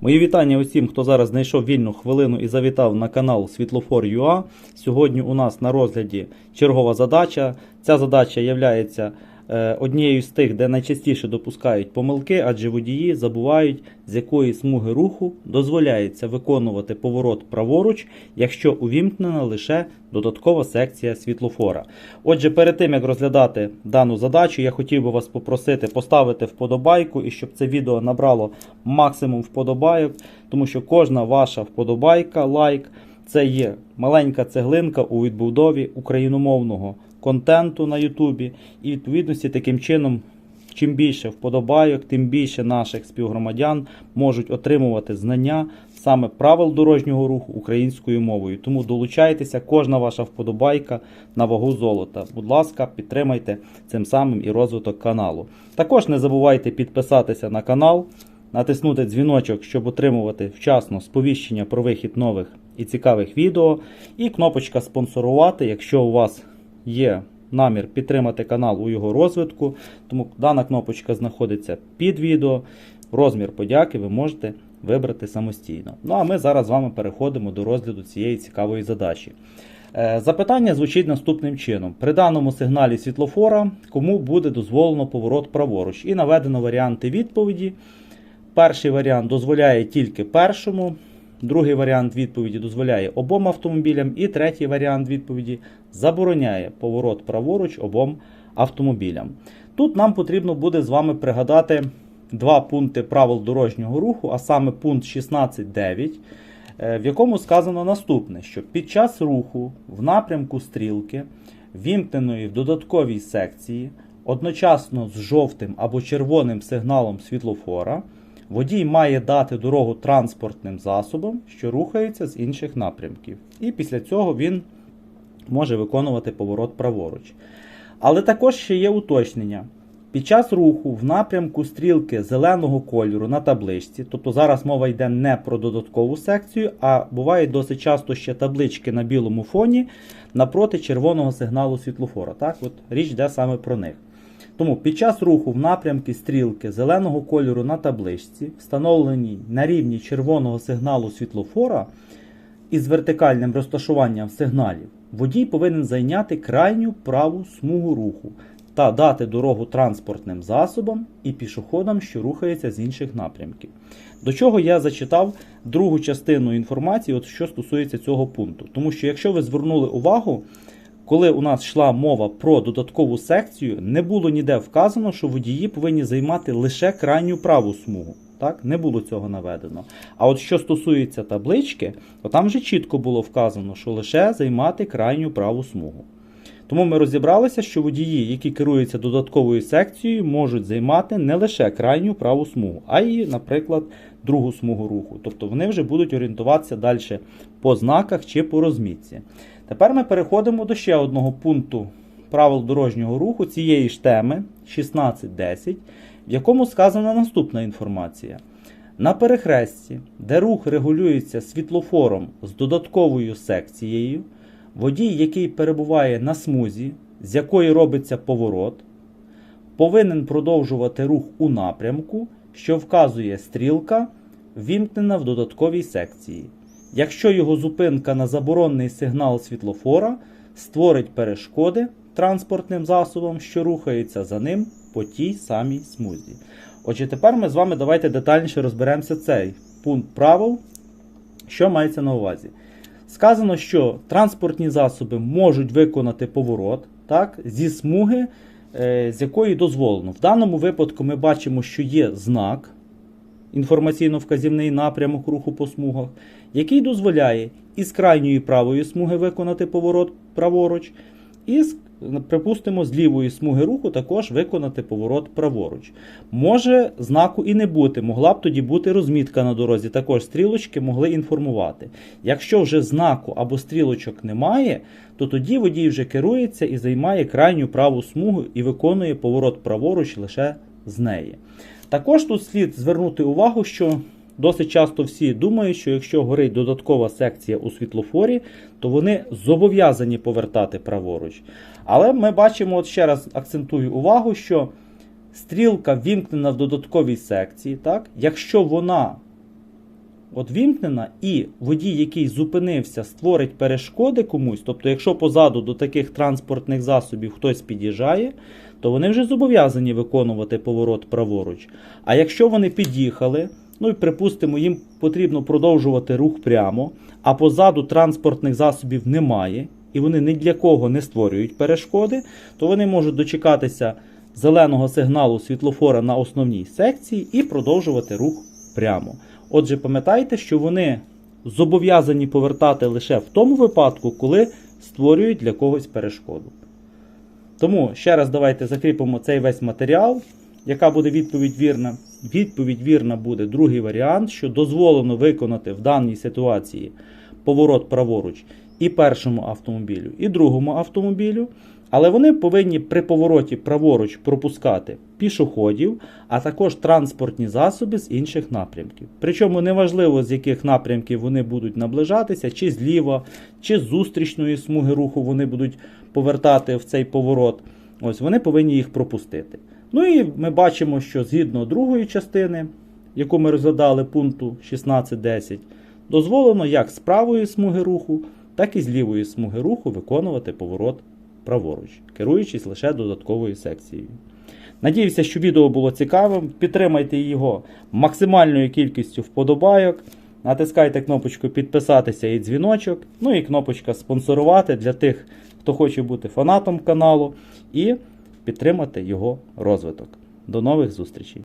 Мої вітання усім, хто зараз знайшов вільну хвилину і завітав на канал Світлофор.ua. Сьогодні у нас на розгляді чергова задача. Ця задача є однією з тих, де найчастіше допускають помилки, адже водії забувають, з якої смуги руху дозволяється виконувати поворот праворуч, якщо увімкнена лише додаткова секція світлофора. Отже, перед тим як розглядати дану задачу, я хотів би вас попросити поставити вподобайку і щоб це відео набрало максимум вподобайок, тому що кожна ваша вподобайка, лайк це є маленька цеглинка у відбудові україномовного контенту на Ютубі. І відповідності таким чином, чим більше вподобайок, тим більше наших співгромадян можуть отримувати знання саме правил дорожнього руху українською мовою. Тому долучайтеся, кожна ваша вподобайка на вагу золота. Будь ласка, підтримайте цим самим і розвиток каналу. Також не забувайте підписатися на канал, натиснути дзвіночок, щоб отримувати вчасно сповіщення про вихід нових і цікавих відео. І кнопочка спонсорувати, якщо у вас є намір підтримати канал у його розвитку. Тому дана кнопочка знаходиться під відео. Розмір подяки ви можете вибрати самостійно. Ну а ми зараз з вами переходимо до розгляду цієї цікавої задачі. Е, Запитання звучить наступним чином: при даному сигналі світлофора кому буде дозволено поворот праворуч? І наведено варіанти відповіді. Перший варіант дозволяє тільки першому, другий варіант відповіді дозволяє обом автомобілям, і третій варіант відповіді забороняє поворот праворуч обом автомобілям. Тут нам потрібно буде з вами пригадати два пункти правил дорожнього руху, а саме пункт 16.9, е, в якому сказано наступне: що під час руху в напрямку стрілки, вімкненої в додатковій секції, одночасно з жовтим або червоним сигналом світлофора, водій має дати дорогу транспортним засобам, що рухаються з інших напрямків. І після цього він може виконувати поворот праворуч. Але також ще є уточнення. Під час руху в напрямку стрілки зеленого кольору на табличці, тобто зараз мова йде не про додаткову секцію, а бувають досить часто ще таблички на білому фоні напроти червоного сигналу світлофора. Так, от Річ йде саме про них. Тому під час руху в напрямки стрілки зеленого кольору на табличці, встановленій на рівні червоного сигналу світлофора із вертикальним розташуванням сигналів, водій повинен зайняти крайню праву смугу руху та дати дорогу транспортним засобам і пішоходам, що рухаються з інших напрямків. До чого я зачитав другу частину інформації, от що стосується цього пункту. Тому що, якщо ви звернули увагу, коли у нас йшла мова про додаткову секцію, не було ніде вказано, що водії повинні займати лише крайню праву смугу. Так, не було цього наведено. А от що стосується таблички, то там вже чітко було вказано, що лише займати крайню праву смугу. Тому ми розібралися, що водії, які керуються додатковою секцією, можуть займати не лише крайню праву смугу, а й, наприклад, другу смугу руху. Тобто вони вже будуть орієнтуватися далі по знаках чи по розмітці. Тепер ми переходимо до ще одного пункту правил дорожнього руху цієї ж теми 16.10, в якому сказана наступна інформація. На перехресті, де рух регулюється світлофором з додатковою секцією, водій, який перебуває на смузі, з якої робиться поворот, повинен продовжувати рух у напрямку, що вказує стрілка, вімкнена в додатковій секції. Якщо його зупинка на заборонний сигнал світлофора створить перешкоди транспортним засобам, що рухаються за ним по тій самій смузі. Отже, тепер ми з вами давайте детальніше розберемося цей пункт правил, що мається на увазі. Сказано, що транспортні засоби можуть виконати поворот так, зі смуги, е, з якої дозволено. В даному випадку ми бачимо, що є знак, інформаційно-вказівний напрямок руху по смугах, який дозволяє із крайньої правої смуги виконати поворот праворуч, і, припустимо, з лівої смуги руху також виконати поворот праворуч. Може знаку і не бути, могла б тоді бути розмітка на дорозі, також стрілочки могли інформувати. Якщо вже знаку або стрілочок немає, то тоді водій вже керується і займає крайню праву смугу і виконує поворот праворуч лише з неї. Також тут слід звернути увагу, що досить часто всі думають, що якщо горить додаткова секція у світлофорі, то вони зобов'язані повертати праворуч. Але ми бачимо, от ще раз акцентую увагу, що стрілка вімкнена в додатковій секції, так, якщо вона от вімкнена, і водій, який зупинився, створить перешкоди комусь, тобто, якщо позаду до таких транспортних засобів хтось під'їжджає, то вони вже зобов'язані виконувати поворот праворуч. А якщо вони під'їхали, ну і припустимо, їм потрібно продовжувати рух прямо, а позаду транспортних засобів немає, і вони ні для кого не створюють перешкоди, то вони можуть дочекатися зеленого сигналу світлофора на основній секції і продовжувати рух прямо. Отже, пам'ятайте, що вони зобов'язані повертати лише в тому випадку, коли створюють для когось перешкоду. Тому ще раз давайте закріпимо цей весь матеріал. Яка буде відповідь вірна? Відповідь вірна буде другий варіант, що дозволено виконати в даній ситуації поворот праворуч і першому автомобілю, і другому автомобілю. Але вони повинні при повороті праворуч пропускати пішоходів, а також транспортні засоби з інших напрямків. Причому неважливо, з яких напрямків вони будуть наближатися, чи зліва, чи з зустрічної смуги руху вони будуть повертати в цей поворот. Ось вони повинні їх пропустити. Ну і ми бачимо, що згідно другої частини, яку ми розглядали пункту 16.10, дозволено як з правої смуги руху, так і з лівої смуги руху виконувати поворот праворуч, керуючись лише додатковою секцією. Надіюся, що відео було цікавим. Підтримайте його максимальною кількістю вподобайок. Натискайте кнопочку підписатися і дзвіночок. Ну і кнопочка спонсорувати для тих, хто хоче бути фанатом каналу, і підтримати його розвиток. До нових зустрічей!